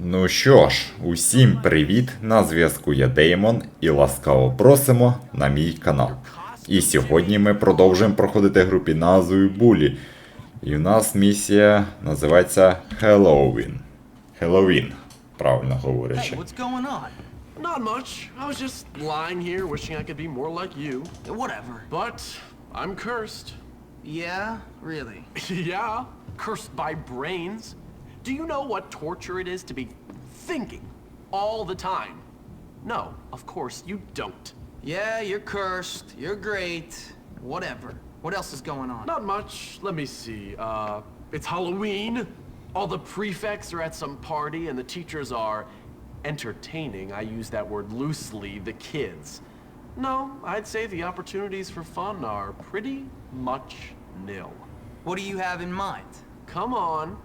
Ну що ж, усім привіт! На зв'язку я Деймон і ласкаво просимо на мій канал. І сьогодні ми продовжуємо проходити гру під назвою Булі. І в нас місія називається Хеллоуін. Хеллоуін, правильно Hey, говорячи. what's going on? Not much. I was just lying here wishing I could be more like you. Whatever. But I'm cursed. Yeah, really. yeah, cursed by brains. Do you know what torture it is to be thinking all the time? No, of course you don't. Yeah, you're cursed. You're great. Whatever. What else is going on? Not much. Let me see. Uh, it's Halloween. All the prefects are at some party and the teachers are entertaining. I use that word loosely, the kids. No, I'd say the opportunities for fun are pretty much nil. What do you have in mind? Come on,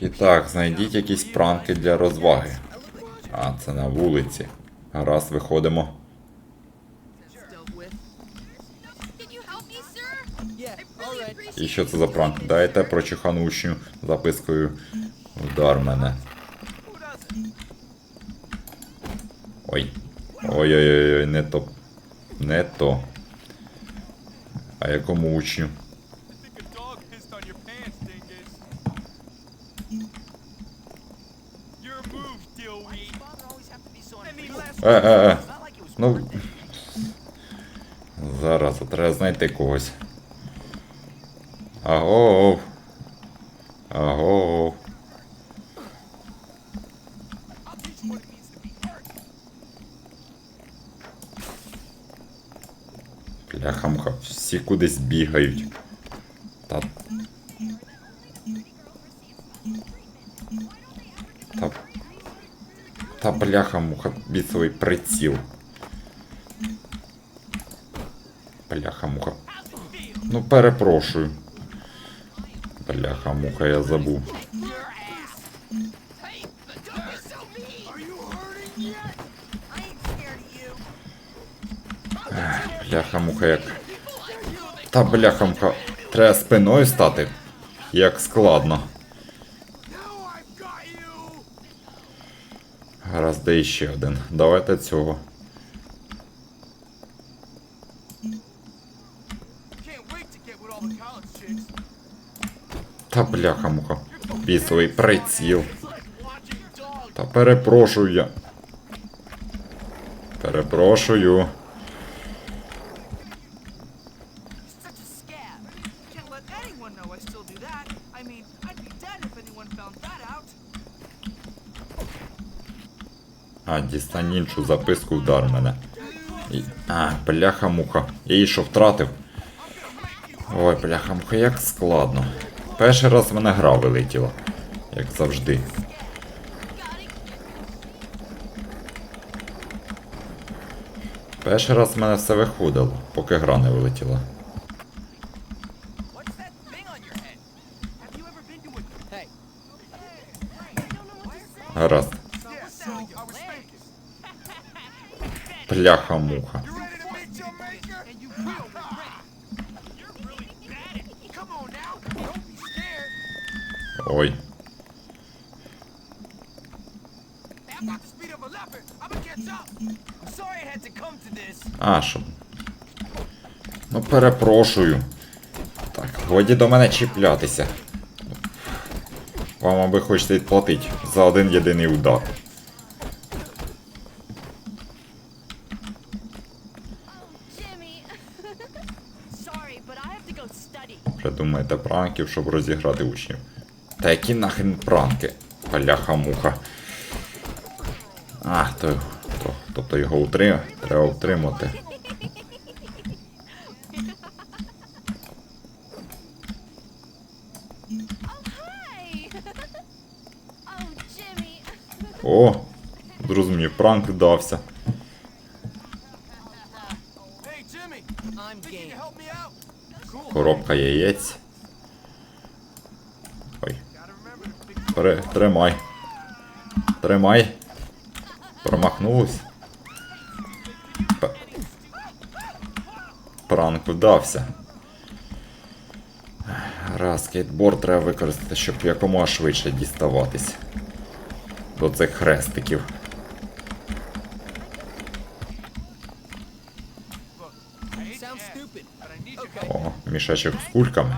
І так, знайдіть якісь пранки для розваги. А, це на вулиці. Гаразд, виходимо. І що це за пранк? Дайте прочихану учню запискою Удар мене. Ой. Ой-ой-ой, не то. Не то. А якому учню? Е, е, е. Ну. Зараз треба знайти когось. Агов. Бляха-муха, всі кудись бігають. Та. Та. Та бляха-муха, бісовий приціл. Бляха-муха. Ну, перепрошую. Бляха-муха, я забув. Бляха-муха, як. Та бляха-муха. Треба спиною стати. Як складно. Гаразд, де іще один. Давайте цього. Та бляха-муха. Бісовий приціл. Та перепрошую я. Перепрошую. А, дістань іншу записку вдар мене. І... А, бляха-муха. Її що втратив? Ой, бляха-муха, як складно. Перший раз в мене гра вилетіла. Як завжди. Перший раз в мене все виходило, поки гра не вилетіла. What's scared. Ой. А, що? Ну, перепрошую. Так, годі до мене чіплятися. Вам аби хочете відплатити за один єдиний удар. Study. Придумайте пранків, щоб розіграти учнів. Та які нахрен пранки? Бляха-муха. А, то, то, тобто його утри... треба утримати. О! Зрозумів, пранк вдався. Коробка яєць. Ой. Три- Тримай. Тримай. Промахнулась. П- Пранк вдався. Раз, скейтборд треба використати, щоб якомога швидше діставатись до цих хрестиків. О, мешочек с кульком.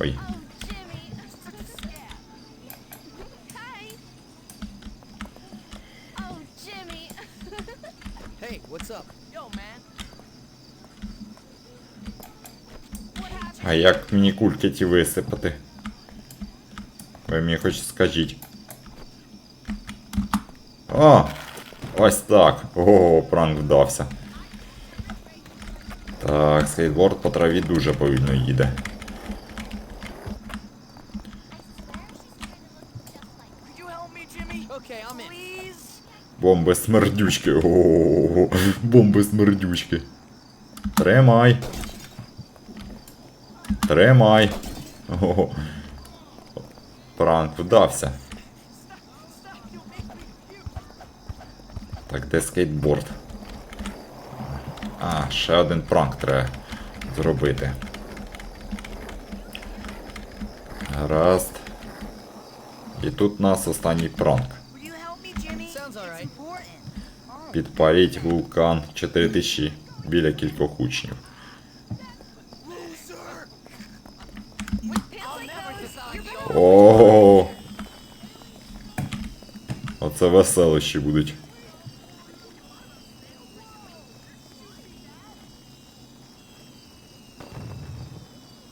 Ой. Hey, what's up? Yo, man. А як мені кульки ті висипати? Ви мені хоч скажіть. О! Ось так. Ого, пранк вдався. Так, скейтборд по траві дуже повільно їде. Бомби смердючки. Ого, бомби смердючки. Тримай. Тримай. Ого. Пранк вдався. Так, де скейтборд? А, ще один пранк треба зробити. Гаразд. І тут у нас останній пранк. Підпаліть вулкан 4000 біля кількох учнів. Like those, you're О. Оце веселощі будуть.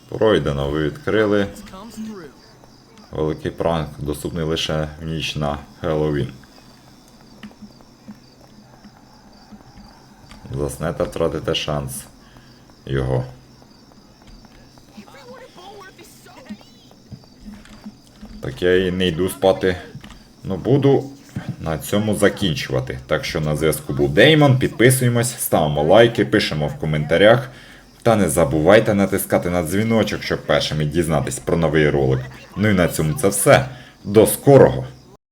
Пройдено, ви відкрили. Великий пранк доступний лише в ніч на Хеллоуін. Заснете втратите шанс його. Я і не йду спати. Ну буду на цьому закінчувати. Так що на зв'язку був Деймон. Підписуємось, ставимо лайки, пишемо в коментарях. Та не забувайте натискати на дзвіночок, щоб першими дізнатись про новий ролик. Ну і на цьому це все. До скорого!